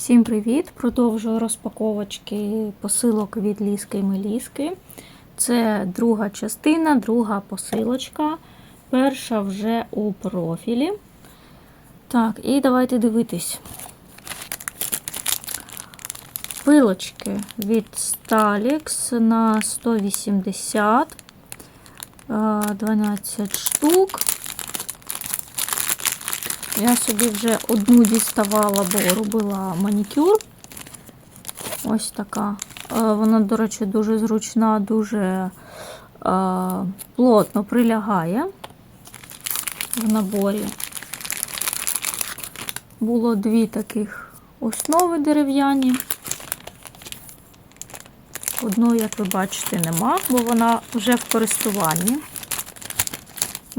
Всім привіт! Продовжую розпаковочки посилок від Ліски і Меліски. Це друга частина, друга посилочка. Перша вже у профілі. Так, і давайте дивитись. Пилочки від Stalix на 180, е, 12 штук. Я собі вже одну діставала, бо робила манікюр. Ось така. Е, Вона, до речі, дуже зручна, дуже е, плотно прилягає в наборі. Було дві таких основи дерев'яні. Одної, як ви бачите, нема, бо вона вже в користуванні.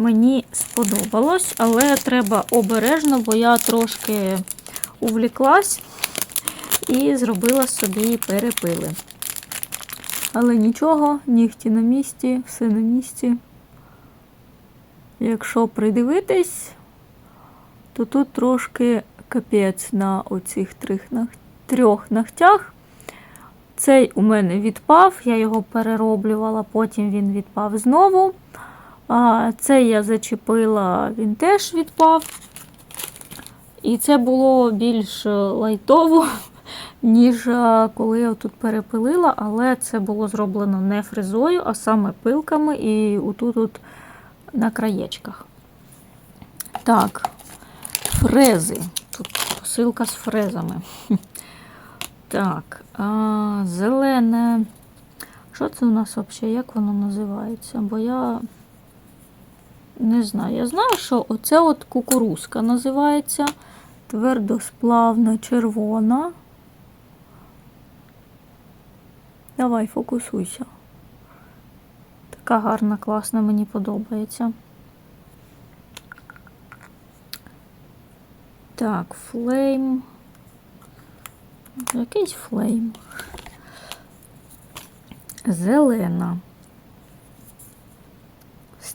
Мені сподобалось, але треба обережно, бо я трошки увліклась і зробила собі перепили. Але нічого, нігті на місці, все на місці. Якщо придивитись, то тут трошки капець на оцих трьох, ногтях. Цей у мене відпав, я його перероблювала, потім він відпав знову. А Це я зачепила, він теж відпав. І це було більш лайтово, ніж коли я тут перепилила, але це було зроблено не фрезою, а саме пилками і отут -от на краєчках. Так, фрези. Тут посилка з фрезами. Так, а, зелене. Що це у нас взагалі? Як воно називається? Бо я не знаю. Я знаю, що оце от кукурузка називається твердосплавна червона. Давай, фокусуйся. Така гарна, класна, мені подобається. Так, флейм. Якийсь флейм. Зелена.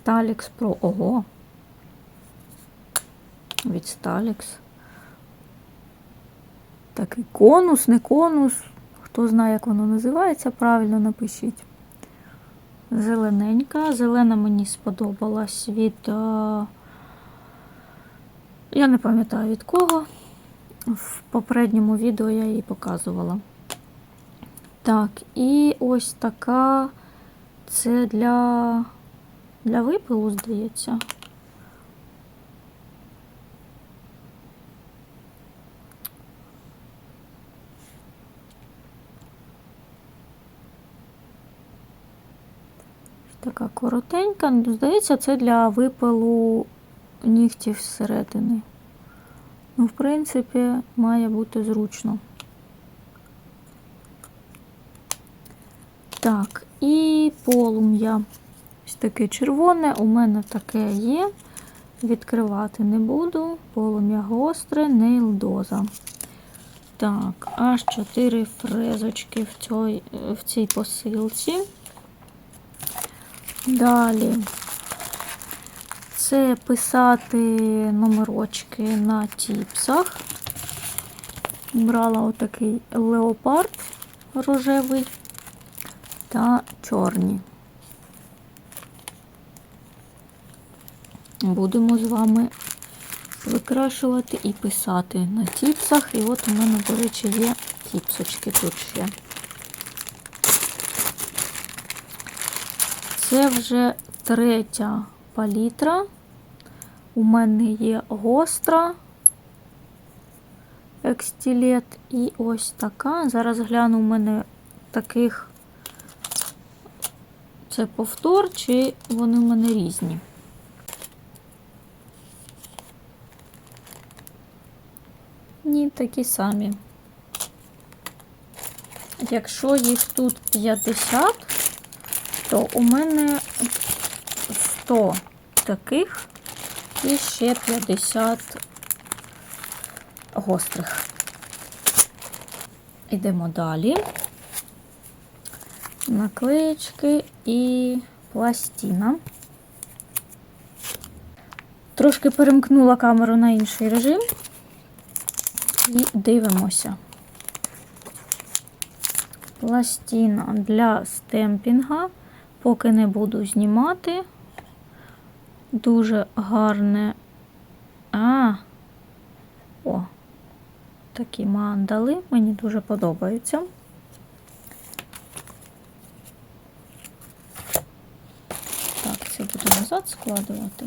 Сталікс Pro. Ого. Від Сталікс. Такий конус, не конус. Хто знає, як воно називається, правильно напишіть. Зелененька. Зелена мені сподобалась від. А... Я не пам'ятаю від кого. В попередньому відео я її показувала. Так, і ось така це для для випилу, здається. Така коротенька, ну, здається, це для випилу нігтів зсередини. Ну, в принципі, має бути зручно. Так, і полум'я. Таке червоне, у мене таке є. Відкривати не буду. Полум'я гостре, нейлдоза. Так, аж 4 фрезочки в цій, в цій посилці. Далі це писати номерочки на тіпсах. Брала отакий леопард рожевий та чорні. Будемо з вами викрашувати і писати на тіпсах. І от у мене, до речі, є тіпсочки тут ще. Це вже третя палітра. У мене є гостра екстилет і ось така. Зараз гляну, у мене таких це повтор, чи вони в мене різні. Ні, такі самі. Якщо їх тут 50, то у мене 100 таких і ще 50 гострих. Йдемо далі. Наклеєчки і пластина. Трошки перемкнула камеру на інший режим і дивимося. пластина для стемпінга. Поки не буду знімати. Дуже гарне. А, о, такі мандали. Мені дуже подобаються. Так, це буду назад складувати.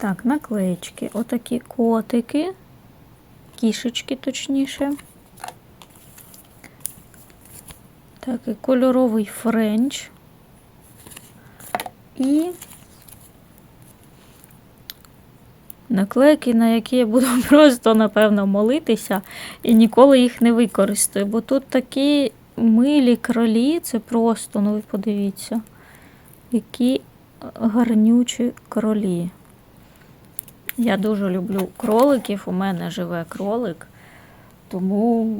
Так, наклеечки. Отакі котики, кішечки точніше. Такий кольоровий френч. І наклейки, на які я буду просто, напевно, молитися і ніколи їх не використаю. Бо тут такі милі кролі, це просто, ну ви подивіться, які гарнючі кролі. Я дуже люблю кроликів, у мене живе кролик, тому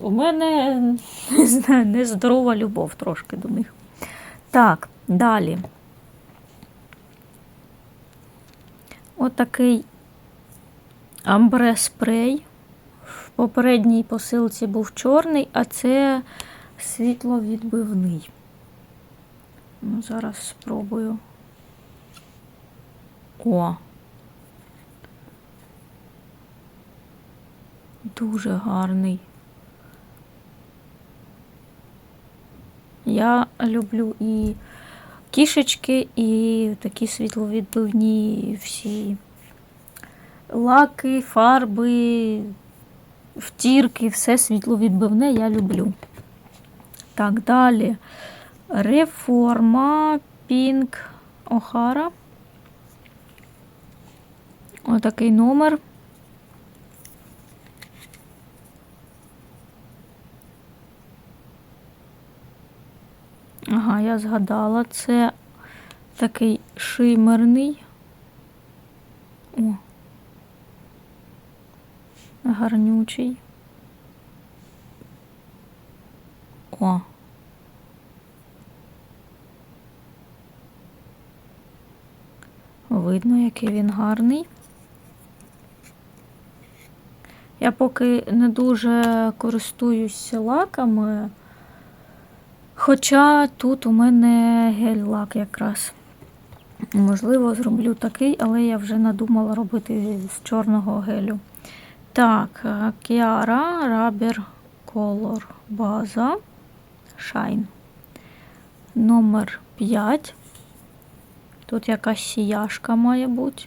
у мене не знаю, нездорова любов трошки до них. Так, далі. Отакий амбре спрей. В попередній посилці був чорний, а це світловідбивний. Ну, зараз спробую. О. Дуже гарний. Я люблю і кішечки, і такі світловідбивні всі лаки, фарби, втірки, все світловідбивне я люблю. Так, далі. Реформа Пінк Охара. Отакий номер. Ага, я згадала, це такий шимерний. О. Гарнючий. О. Видно, який він гарний. Я поки не дуже користуюсь лаками, хоча тут у мене гель-лак якраз. Можливо, зроблю такий, але я вже надумала робити з чорного гелю. Так, Kiara Rubber Color база Shine. Номер 5. Тут якась сіяшка має бути.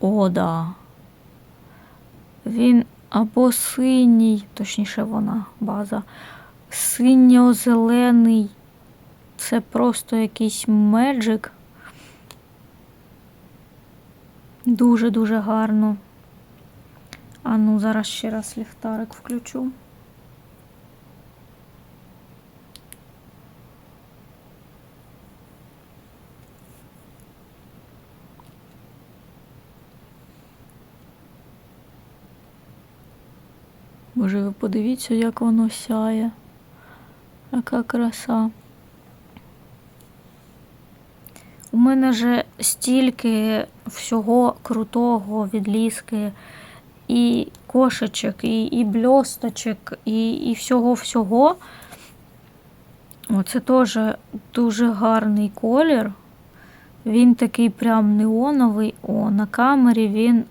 О, да. Він або синій, точніше вона база, синьо-зелений. Це просто якийсь меджик. Дуже-дуже гарно. А ну, зараз ще раз ліхтарик включу. Боже, ви подивіться, як воно сяє. Яка краса. У мене же стільки всього крутого від ліски, і кошечок, і, і бльосточок, і, і всього-всього. Оце теж дуже гарний колір. Він такий прям неоновий. О, на камері він.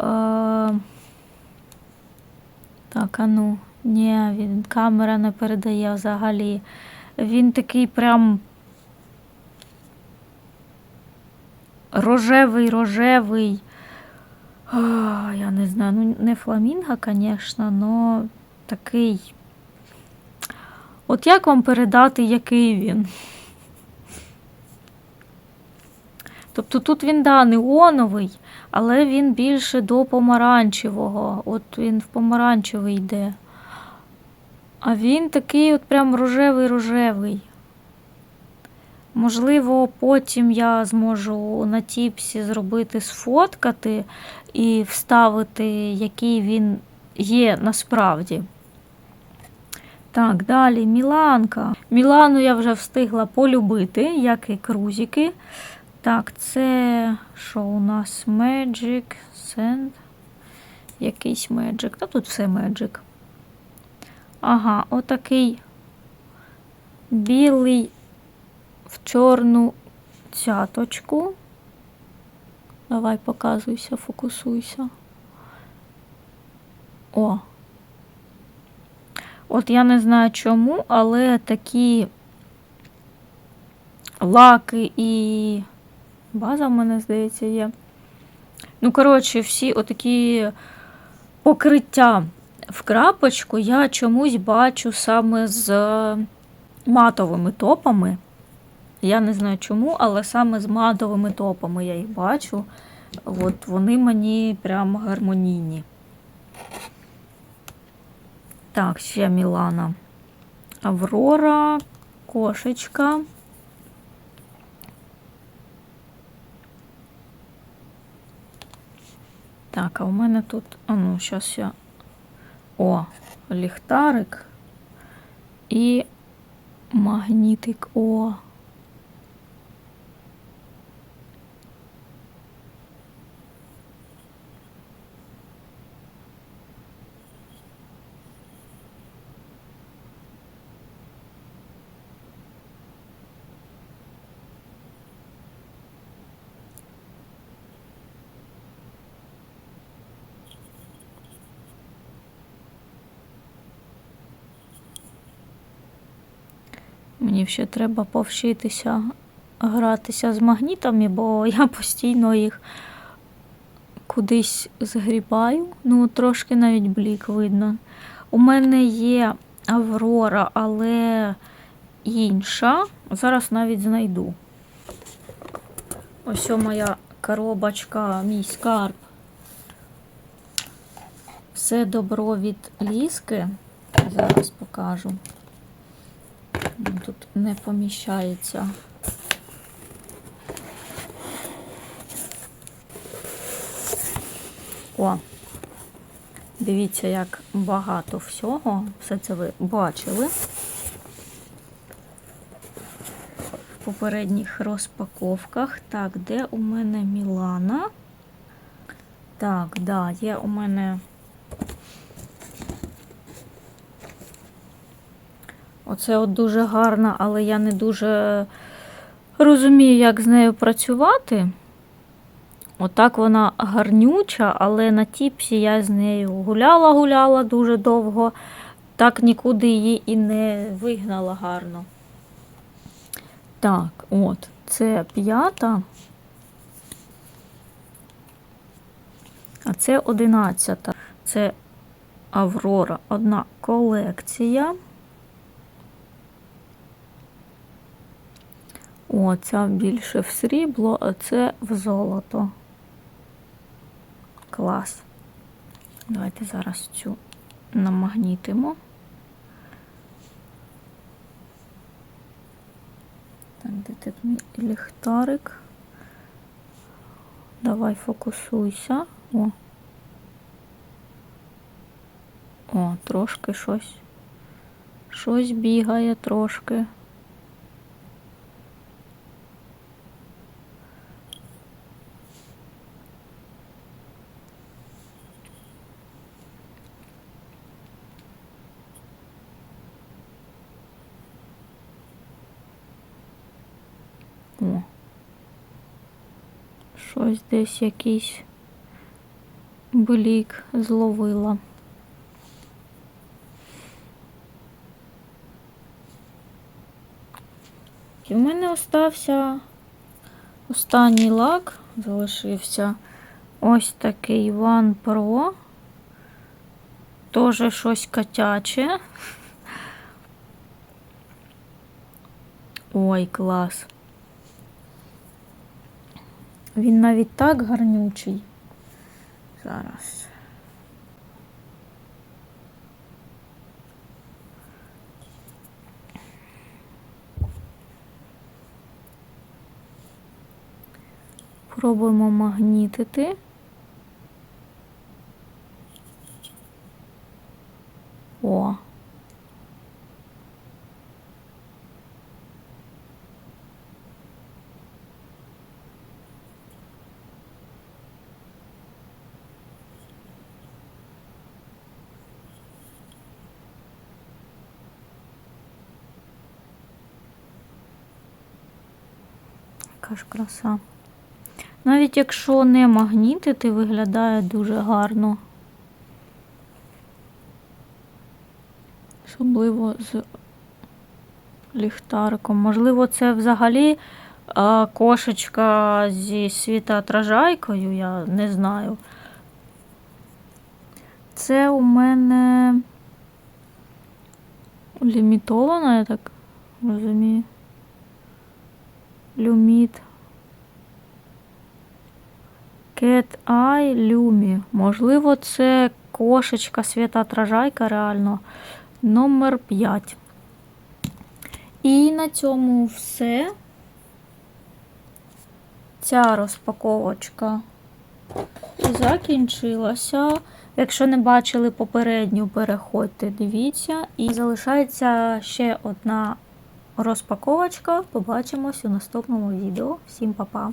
Е, так, а ну, ні, він камера не передає взагалі. Він такий прям рожевий, рожевий. А, я не знаю, ну не фламінго, звісно, але такий. От як вам передати, який він? Тобто тут він да, неоновий, але він більше до помаранчевого. От він в помаранчевий йде. А він такий от прям рожевий-рожевий. Можливо, потім я зможу на тіпсі зробити, сфоткати і вставити, який він є насправді. Так, далі Міланка. Мілану я вже встигла полюбити, як і крузики. Так, це що у нас? Magic, Sand. Якийсь Magic. Та тут все Magic. Ага, отакий білий в чорну цяточку. Давай показуйся, фокусуйся. О. От я не знаю чому, але такі лаки і база в мене, здається, є. Ну, коротше, всі отакі покриття в крапочку я чомусь бачу саме з матовими топами. Я не знаю чому, але саме з матовими топами я їх бачу. От вони мені прям гармонійні. Так, ще Мілана. Аврора, кошечка. Так, а у мене тут, а ну, зараз я. О, ліхтарик і магнітик. О. Мені ще треба повчитися гратися з магнітами, бо я постійно їх кудись згрібаю. Ну, трошки навіть блік видно. У мене є Аврора, але інша. Зараз навіть знайду. Ось моя коробочка, мій скарб. Все добро від ліски. Зараз покажу. Тут не поміщається. О, дивіться, як багато всього. Все це ви бачили в попередніх розпаковках. Так, де у мене Мілана? Так, да, є у мене. Оце от дуже гарна, але я не дуже розумію, як з нею працювати. Отак вона гарнюча, але на тіпсі я з нею гуляла-гуляла дуже довго, так нікуди її і не вигнала гарно. Так, от, це п'ята. А це одинадцята. Це Аврора, одна колекція. О, ця більше в срібло, а це в золото. Клас. Давайте зараз цю намагнітимо. Так, де тут мій ліхтарик? Давай фокусуйся. О. О, трошки щось. Щось бігає трошки. О. Щось десь якийсь блік зловила. І в мене остався останній лак, залишився ось такий One Pro. Тоже щось котяче. Ой, клас. Він навіть так гарнючий. Зараз. Пробуємо магнітити. О. яка ж краса. Навіть якщо не магнітити, виглядає дуже гарно. Особливо з ліхтариком. Можливо, це взагалі кошечка зі світоотражайкою, я не знаю. Це у мене лімітована, я так розумію. Люміт. Cat Eye Lumi. Можливо, це кошечка світоотражайка реально. Номер 5. І на цьому все. Ця розпаковочка закінчилася. Якщо не бачили попередню, переходьте, дивіться. І залишається ще одна розпаковочка. Побачимось у наступному відео. Всім па-па!